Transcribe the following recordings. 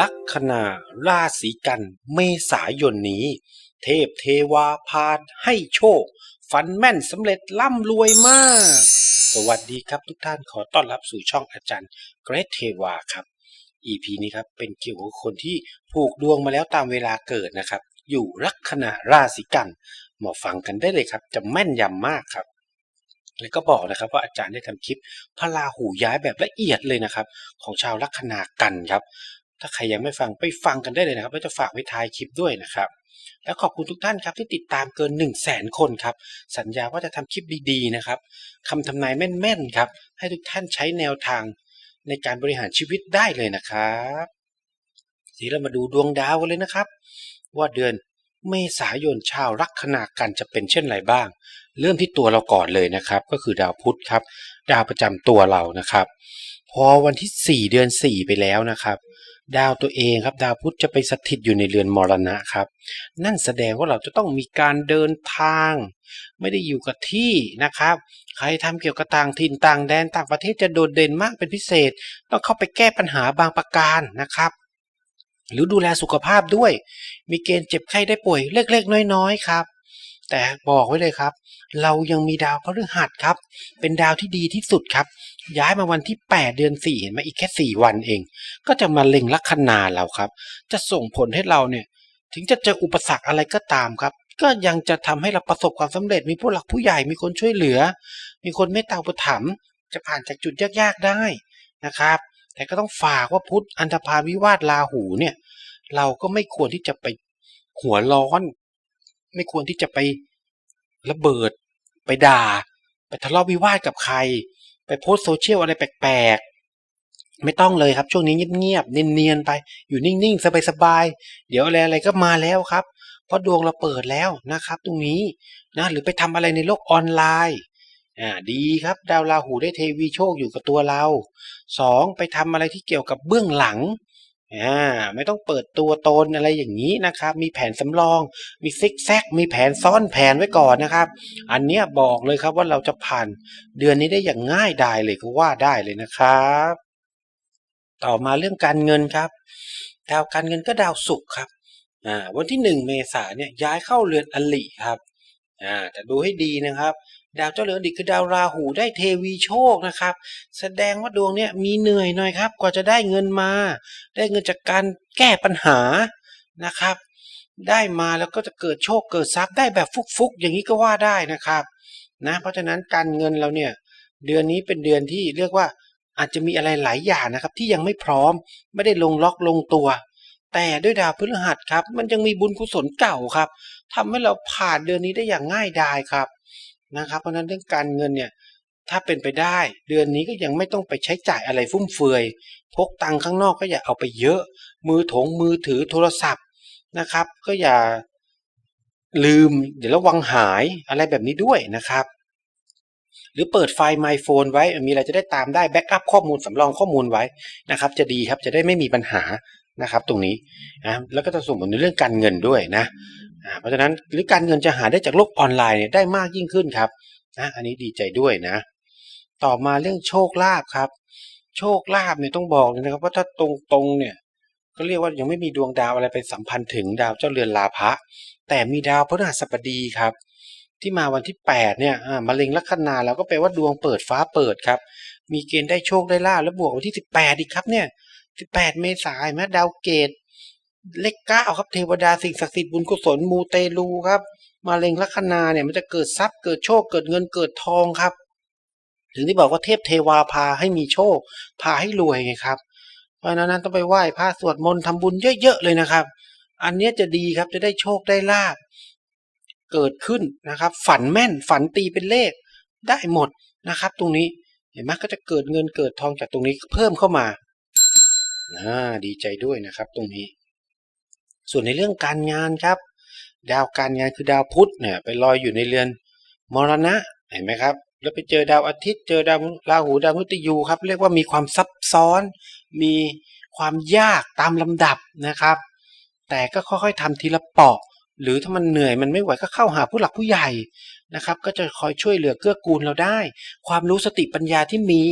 ลัคนาราศีกันเมษายนนี้ เทพเทวาพานให้โชค ฟันแม่นสำเร็จร่ำรวยมาก สวัสดีครับทุกท่านขอต้อนรับสู่ช่องอาจารย์เกรทเทวาครับ EP นี้ครับเป็นเกี่ยวกับคนที่ผูกดวงมาแล้วตามเวลาเกิดนะครับ อยู่ลัคนาราศีกันมาฟังกันได้เลยครับ จะแม่นยำมากครับแล้วก็บอกนะครับว่าอาจารย์ได้ทำคลิปพระราหูย้ายแบบละเอียดเลยนะครับ ของชาวลัคนากันครับ ถ้าใครยังไม่ฟังไปฟังกันได้เลยนะครับแล้วจะฝากไว้ท้ายคลิปด้วยนะครับ แล้วขอบคุณทุกท่านครับที่ติดตามเกิน 1 0 0 0 0แสนคนครับ สัญญาว่าจะทำคลิปดีๆนะครับคำทำนายแม่นๆครับ ให้ทุกท่านใช้แนวทางในการบริหารชีวิตได้เลยนะครับทีเรามาดูดวงดาวกันเลยนะครับ ว่าเดือนเมษายนชาวลัคนากันจะเป็นเช่นไรบ้าง เริ่มที่ตัวเราก่อนเลยนะครับ ก็คือดาวพุธครับ ดาวประจำตัวเรานะครับ พอวันที่ 4 เดือน 4 ไปแล้วนะครับ ดาวตัวเองครับ ดาวพุธจะไปสถิตอยู่ในเรือนมรณะครับ นั่นแสดงว่าเราจะต้องมีการเดินทาง ไม่ได้อยู่กับที่นะครับ ใครทำเกี่ยวกับต่างถิ่นต่างแดนต่างประเทศจะโดดเด่นมากเป็นพิเศษ ต้องเข้าไปแก้ปัญหาบางประการนะครับ หรือดูแลสุขภาพด้วย มีเกณฑ์เจ็บไข้ได้ป่วยเล็กๆ น้อยๆครับ แต่บอกไว้เลยครับ เรายังมีดาวพฤหัสครับ เป็นดาวที่ดีที่สุดครับ ย้ายมาวันที่ 8 เดือน 4 เห็นไหมอีกแค่ 4 วันเอง ก็จะมาเล็งลัคนาเราครับ จะส่งผลให้เราเนี่ย ถึงจะเจออุปสรรคอะไรก็ตามครับ ก็ยังจะทำให้เราประสบความสำเร็จมีผู้หลักผู้ใหญ่มีคนช่วยเหลือ มีคนเมตตาอุปถัมภ์จะผ่านจากจุดยากๆได้นะครับ แต่ก็ต้องฝากว่าพุทธอันธพาลวิวาทลาหูเนี่ย เราก็ไม่ควรที่จะไปหัวร้อน ไม่ควรที่จะไประเบิด ไปด่า ไปทะเลาะวิวาทกับใคร ไปโพสโซเชียลอะไรแปลกๆ ไม่ต้องเลยครับ ช่วงนี้เงียบๆ เนียนๆ ไป อยู่นิ่งๆ สบายๆ เดี๋ยวอะไรอะไรก็มาแล้วครับ เพราะดวงเราเปิดแล้วนะครับ ตรงนี้นะ หรือไปทำอะไรในโลกออนไลน์ อ่า ดีครับ ดาวราหูได้เทวีโชคอยู่กับตัวเราสองไปทำอะไรที่เกี่ยวกับเบื้องหลัง อ่าไม่ต้องเปิดตัวตนอะไรอย่างนี้นะครับ มีแผนสำรอง มีซิกแซก มีแผนซ้อนแผนไว้ก่อนนะครับ อันเนี้ยบอกเลยครับว่าเราจะผ่านเดือนนี้ได้อย่างง่ายดายเลยก็ว่าได้เลยนะครับ ต่อมาเรื่องการเงินครับ ดาวการเงินก็ดาวศุกร์ครับอ่าวันที่หนึ่งเมษาเนี่ยย้ายเข้าเรือนอลิครับอ่าแต่ดูให้ดีนะครับ ดาวเจ้าเรือนอลิคือดาวราหูได้เทวีโชคนะครับ แสดงว่าดวงเนี่ยมีเหนื่อยหน่อยครับ กว่าจะได้เงินมา ได้เงินจากการแก้ปัญหานะครับ ได้มาแล้วก็จะเกิดโชคเกิดทรัพย์ได้แบบฟุกๆ อย่างนี้ก็ว่าได้นะครับนะเพราะฉะนั้นการเงินเราเนี่ยเดือนนี้เป็นเดือนที่เรียกว่าอาจจะมีอะไรหลายอย่างนะครับ ที่ยังไม่พร้อมไม่ได้ลงล็อกลงตัว แต่ด้วยดาวพฤหัสครับ มันยังมีบุญกุศลเก่าครับทำให้เราผ่านเดือนนี้ได้อย่างง่ายดายครับ นะครับ เพราะฉะนั้นเรื่องการเงินเนี่ยถ้าเป็นไปได้เดือนนี้ก็ยังไม่ต้องไปใช้จ่ายอะไรฟุ่มเฟือย พกตังค์ข้างนอกก็อย่าเอาไปเยอะ มือถงมือถือโทรศัพท์นะครับ ก็อย่าลืมเดี๋ยวระวังหายอะไรแบบนี้ด้วยนะครับ หรือเปิดไฟล์ My Phone ไว้มีอะไรจะได้ตามได้แบ็กอัพข้อมูลสำรองข้อมูลไว้นะครับ จะดีครับจะได้ไม่มีปัญหา นะครับ ตรงนี้นะแล้วก็จะส่งผลในเรื่องการเงินด้วยนะเพราะฉะนั้นหรือการเงินจะหาได้จากโลกออนไลน์เนี่ยได้มากยิ่งขึ้นครับนะอันนี้ดีใจด้วยนะ ต่อมาเรื่องโชคลาภครับ โชคลาภเนี่ยต้องบอกเลยนะครับว่าถ้าตรงๆเนี่ยก็เรียกว่ายังไม่มีดวงดาวอะไรไปสัมพันธ์ถึงดาวเจ้าเรือนลาภะแต่มีดาวพฤหัสบดีครับ ที่มาวันที่ 8 เนี่ยมาเล็งลัคนาแล้วก็แปลว่าดวงเปิดฟ้าเปิดครับ มีเกณฑ์ได้โชคได้ลาภแล้วบวกวันที่ 18 อีกครับเนี่ย 18 เมษายนแม้ดาวเกต เลขเก้าครับเทวดาสิ่งศักดิ์สิทธิ์บุญกุศลมูเตลูครับ มาเล็งลัคนาเนี่ยมันจะเกิดทรัพย์เกิดโชคเกิดเงินเกิดทองครับ ถึงที่บอกว่าเทพเทวาพาให้มีโชค พาให้รวยไงครับ เพราะฉะนั้นต้องไปไหว้พระสวดมนต์ทำบุญเยอะๆเลยนะครับ อันนี้จะดีครับจะได้โชคได้ลาภเกิดขึ้นนะครับ ฝันแม่นฝันตีเป็นเลขได้หมดนะครับ ตรงนี้เห็นไหมก็จะเกิดเงินเกิดทองจากตรงนี้เพิ่มเข้ามา อ่าดีใจด้วยนะครับตรงนี้ ส่วนในเรื่องการงานครับ ดาวการงานคือดาวพุธเนี่ยไปลอยอยู่ในเรือนมรณะเห็นไหมครับ แล้วไปเจอดาวอาทิตย์ เจอดาวราหูดาวมฤตยูครับ เรียกว่ามีความซับซ้อน มีความยากตามลำดับนะครับ แต่ก็ค่อยๆทำทีละเปาะ หรือถ้ามันเหนื่อยมันไม่ไหวก็เข้าหาผู้หลักผู้ใหญ่นะครับ ก็จะคอยช่วยเหลือเกื้อกูลเราได้ ความรู้สติปัญญาที่มี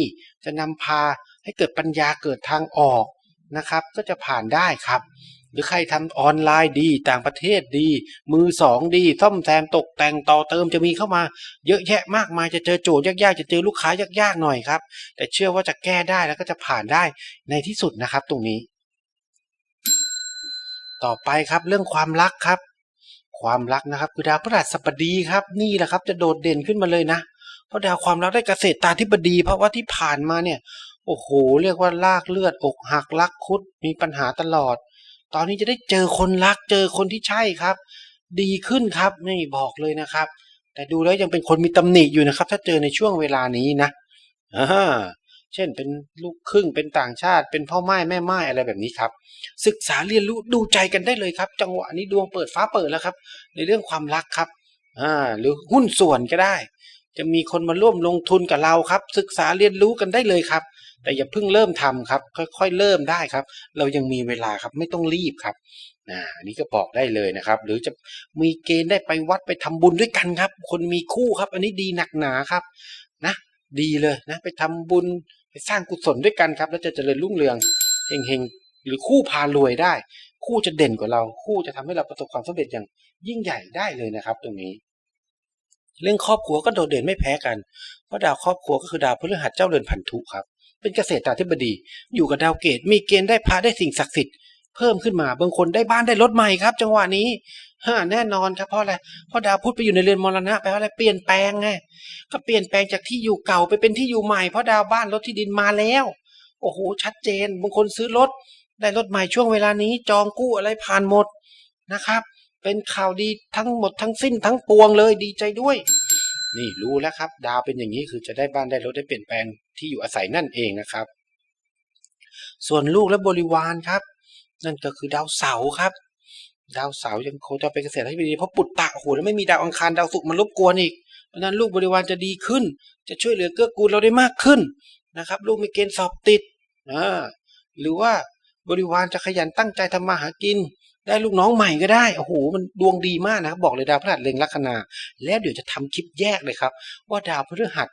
จะนำพาให้เกิดปัญญาเกิดทางออก นะครับ ก็จะผ่านได้ครับ หรือใครทำออนไลน์ดีต่างประเทศดี มือสองดีซ่อมแซมตกแต่งต่อเติมจะมีเข้ามา เยอะแยะมากมายจะเจอโจทย์ยากๆ จะเจอลูกค้ายากๆหน่อยครับ แต่เชื่อว่าจะแก้ได้แล้วก็จะผ่านได้ในที่สุดนะครับ ตรงนี้ ต่อไปครับเรื่องความรักครับ ความรักนะครับคือดาวพฤหัสบดีครับ นี่แหละครับ จะโดดเด่นขึ้นมาเลยนะเพราะดาวความรักได้เกษตรตาธิบดี เพราะว่าที่ผ่านมาเนี่ย โอ้โห เรียกว่าลากเลือดอกหักรักคุดมีปัญหาตลอด ตอนนี้จะได้เจอคนรักเจอคนที่ใช่ครับ ดีขึ้นครับนี่บอกเลยนะครับ แต่ดูแล้วยังเป็นคนมีตำหนิอยู่นะครับ ถ้าเจอในช่วงเวลานี้นะอ่าเช่นเป็นลูกครึ่งเป็นต่างชาติ เป็นพ่อไม้แม่ไม้อะไรแบบนี้ครับ ศึกษาเรียนรู้ดูใจกันได้เลยครับ จังหวะนี้ดวงเปิดฟ้าเปิดแล้วครับ ในเรื่องความรักครับอ่าหรือหุ้นส่วนก็ได้ จะมีคนมาร่วมลงทุนกับเราครับ ศึกษาเรียนรู้กันได้เลยครับ แต่อย่าเพิ่งเริ่มทำครับ ค่อยๆ เริ่มได้ครับ เรายังมีเวลาครับไม่ต้องรีบครับนะอันนี้ก็บอกได้เลยนะครับ หรือจะมีเกณฑ์ได้ไปวัดไปทำบุญด้วยกันครับ คนมีคู่ครับ อันนี้ดีหนักหนาครับนะ ดีเลยนะ ไปทำบุญไปสร้างกุศลด้วยกันครับ แล้วจะเจริญรุ่งเรืองเฮงๆหรือคู่พารวยได้ คู่จะเด่นกว่าเรา คู่จะทำให้เราประสบความสำเร็จอย่างยิ่งใหญ่ได้เลยนะครับ ตรงนี้ เรื่องครอบครัวก็โดดเด่นไม่แพ้กันเพราะดาวครอบครัวก็คือดาวพฤหัสเจ้าเรือนพันธุครับ เป็นเกษตราธิบดี อยู่กับดาวเกตมีเกณฑ์ได้พระได้สิ่งศักดิ์สิทธิ์เพิ่มขึ้นมาบางคนได้บ้านได้รถใหม่ครับ จังหวะนี้ฮ่าแน่นอนครับเพราะอะไรเพราะดาวพุธไปอยู่ในเรือนมรณะแปลว่าอะไรเปลี่ยนแปลงไงก็เปลี่ยนแปลงจากที่อยู่เก่าไปเป็นที่อยู่ใหม่เพราะดาวบ้านรถที่ดินมาแล้ว โอ้โหชัดเจนบางคนซื้อรถได้รถใหม่ช่วงเวลานี้ จองกู้อะไรผ่านหมดนะครับ เป็นข่าวดีทั้งหมดทั้งสิ้นทั้งปวงเลยดีใจด้วย นี่รู้แล้วครับ ดาวเป็นอย่างนี้คือจะได้บ้านได้รถได้เปลี่ยนแปลง ที่อยู่อาศัยนั่นเองนะครับ ส่วนลูกและบริวารครับ นั่นก็คือดาวเสาร์ครับ ดาวเสาร์ยังโคจรเป็นเกษตรที่ดีเพราะปุตตะโอ้โหแล้วไม่มีดาวอังคารดาวศุกร์มารบกวนอีกเพราะนั้นลูกบริวารจะดีขึ้น จะช่วยเหลือเกื้อกูลเราได้มากขึ้นนะครับ ลูกมีเกณฑ์สอบติดอ่าหรือว่าบริวารจะขยันตั้งใจทำมาหากิน ได้ลูกน้องใหม่ก็ได้โอ้โหมันดวงดีมากนะครับ บอกเลยดาวพฤหัสเล็งลัคนา แล้วเดี๋ยวจะทำคลิปแยกเลยครับ ว่าดาวพฤหัส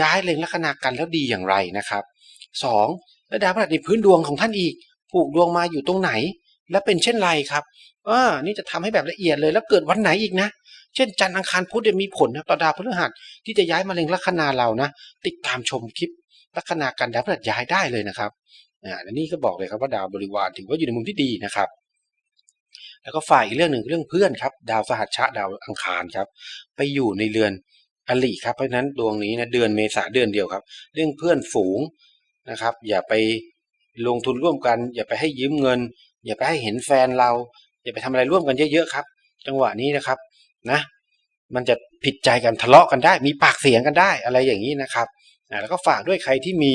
ย้ายเล็งลัคนากันแล้วดีอย่างไรนะครับสองและดาวพฤหัสในพื้นดวงของท่านอีก ผูกดวงมาอยู่ตรงไหน และเป็นเช่นไรครับอ่านี่จะทำให้แบบละเอียดเลยแล้วเกิดวันไหนอีกนะ เช่นจันทร์อังคารพุธเนี่ยมีผลนะต่อดาวพฤหัสที่จะย้ายมาเล็งลัคนาเรานะ ติดตามชมคลิปลัคนากันดาวพฤหัสย้ายได้เลยนะครับอ่าและนี่ก็บอกเลยครับว่าดาวบริวารถือว่าอยู่ในมุมที่ดีนะครับแล้วก็ฝ่ายอีกเรื่องหนึ่งเรื่องเพื่อนครับ ดาวสหัชชะดาวอังคารครับ ไปอยู่ในเรือน อลิครับเพราะฉะนั้นดวงนี้นะเดือนเมษาเดือนเดียวครับ เรื่องเพื่อนฝูงนะครับ อย่าไปลงทุนร่วมกัน อย่าไปให้ยืมเงิน อย่าไปให้เห็นแฟนเรา อย่าไปทำอะไรร่วมกันเยอะๆครับ จังหวะนี้นะครับนะมันจะผิดใจกันทะเลาะกันได้ มีปากเสียงกันได้อะไรอย่างนี้นะครับอ่าแล้วก็ฝากด้วยใครที่มี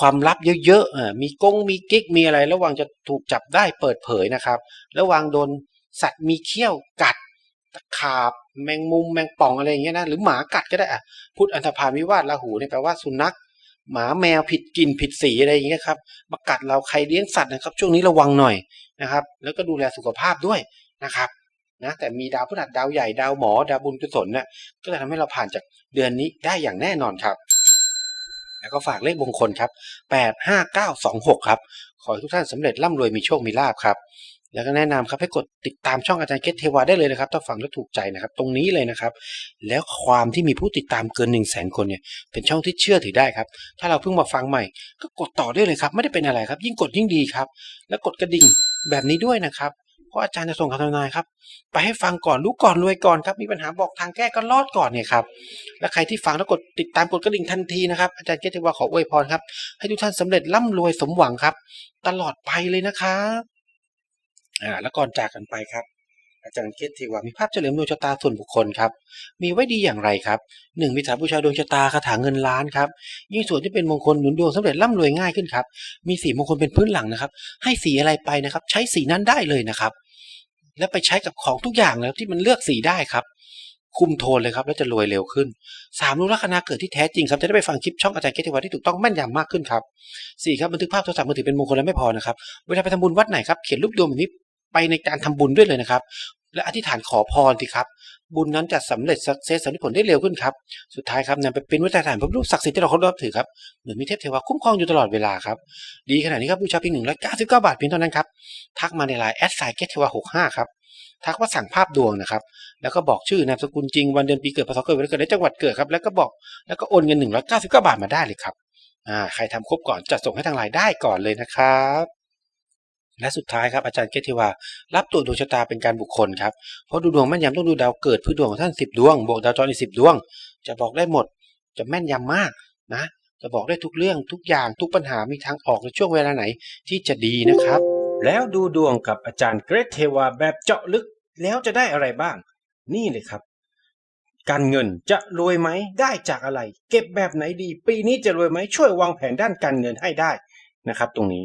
ความลับเยอะๆอ่ามีกงมีกิ๊กมีอะไร ระวังจะถูกจับได้เปิดเผยนะครับ ระวังโดนสัตว์มีเขี้ยวกัด ตะขาบ แมงมุมแมงป่องอะไรอย่างเงี้ยนะหรือหมากัดก็ได้อะพุทธอันธพาลวิวาทราหูเนี่ยแปลว่าสุนัข หมาแมวผิดกลิ่นผิดสีอะไรอย่างเงี้ยครับมากัดเราใครเลี้ยงสัตว์นะครับ ช่วงนี้ระวังหน่อยนะครับ แล้วก็ดูแลสุขภาพด้วยนะครับนะแต่มีดาวพฤหัสดาวใหญ่ดาวหมอดาวบุญกุศลเนี่ยก็จะทำให้เราผ่านจากเดือนนี้ได้อย่างแน่นอนครับ แล้วก็ฝากเลขมงคลครับ 85926 ครับ ขอให้ทุกท่านสำเร็จร่ำรวยมีโชคมีลาภครับ แล้วก็แนะนำครับให้กดติดตามช่องอาจารย์เกตเทวาได้เลยนะครับ ถ้าฟังแล้วถูกใจนะครับ ตรงนี้เลยนะครับ แล้วความที่มีผู้ติดตามเกิน1 0 0 0 0แสนคนเนี่ยเป็นช่องที่เชื่อถือได้ครับ ถ้าเราเพิ่งมาฟังใหม่ ก็กดต่อได้เลยครับ ไม่ได้เป็นอะไรครับ ยิ่งกดยิ่งดีครับ แล้วกดกระดิ่งแบบนี้ด้วยนะครับเพราะอาจารย์จะส่งคำทำนายครับ ไปให้ฟังก่อนรู้ก่อนรวยก่อนครับ มีปัญหาบอกทางแก้ก็รอดก่อนเนี่ยครับและใครที่ฟังแล้วกดติดตามกดกระดิ่งทันทีนะครับ อาจารย์เกตเทวาขออวยพรครับ ให้ทุกท่านสำเร็จร่ำรวยสมหวังครับ ตลอดไปเลยนะครับ อ่าแล้วก่อนจากกันไปครับ อาจารย์เกตเทวามีภาพเฉลิมดวงชะตาส่วนบุคคลครับ มีไว้ดีอย่างไรครับหนึ่งมีสาบูชาดวงชะตาคาถาเงินล้านครับ ยิ่งส่วนที่เป็นมงคลหนุนดวงสำเร็จร่ำรวยง่ายขึ้นครับ มีสีมงคลเป็นพื้นหลังนะครับ ให้สีอะไรไปนะครับ ใช้สีนั้นได้เลยนะครับ แล้วไปใช้กับของทุกอย่างแล้วที่มันเลือกสีได้ครับ คุมโทนเลยครับ แล้วจะรวยเร็วขึ้นสามรู้ลัคนาเกิดที่แท้จริงครับจะได้ไปฟังคลิปช่องอาจารย์เกตเทวาที่ถูกต้องแม่นยำมากขึ้นครับสี่ครับบันทึกภาพโทรศัพท์มือถือเป็นมงคลแล้วไม่พอนะครับเวลาไปทำบุญวัดไหนครับเขียนรูปดวงแบบนี้ ไปในการทำบุญด้วยเลยนะครับ และอธิษฐานขอพรสิครับ บุญนั้นจะสำเร็จสักเซสสำเร็จผลได้เร็วขึ้นครับสุดท้ายครับนำไปเป็นวิทยาฐานพระรูปศักดิ์สิทธิ์ที่เราเคารพถือครับเหมือนมีเทพเทวาคุ้มครองอยู่ตลอดเวลาครับดีขนาดนี้ครับบูชาเพียงหนึ่งร้อยเก้าสิบเก้าบาทเพียงเท่านั้นครับทักมาในไลน์แอดไซน์เกตเทวาหกห้าครับทักว่าสั่งภาพดวงนะครับ แล้วก็บอกชื่อนามสกุลจริงวันเดือนปีเกิดพศเกิดวันเกิดและจังหวัดเกิดครับ แล้วก็บอกแล้วก็โอนเงินหนึ่งร้อยเก้าสิบเก้าบาทมาได้เลยครับ อ่า ใครทำครบก่อนจะส่งให้ทางไลน์ได้ก่อนเลยนะครับ และสุดท้ายครับอาจารย์เกตเทวารับตัวจดวงชะตาเป็นการบุคคลครับเพราะดูดวงแม่นยำต้องดูดาวเกิดพื้นดวงของท่านสิบดวงบวกดาวจรอีกสิบดวง จะบอกได้หมด จะแม่นยำมากนะ จะบอกได้ทุกเรื่องทุกอย่างทุกปัญหามีทางออกในช่วงเวลาไหนที่จะดีนะครับ แล้วดูดวงกับอาจารย์เกรทเทวาแบบเจาะลึกแล้วจะได้อะไรบ้าง นี่เลยครับ การเงินจะรวยไหมได้จากอะไร เก็บแบบไหนดี ปีนี้จะรวยไหมช่วยวางแผนด้านการเงินให้ได้นะครับ ตรงนี้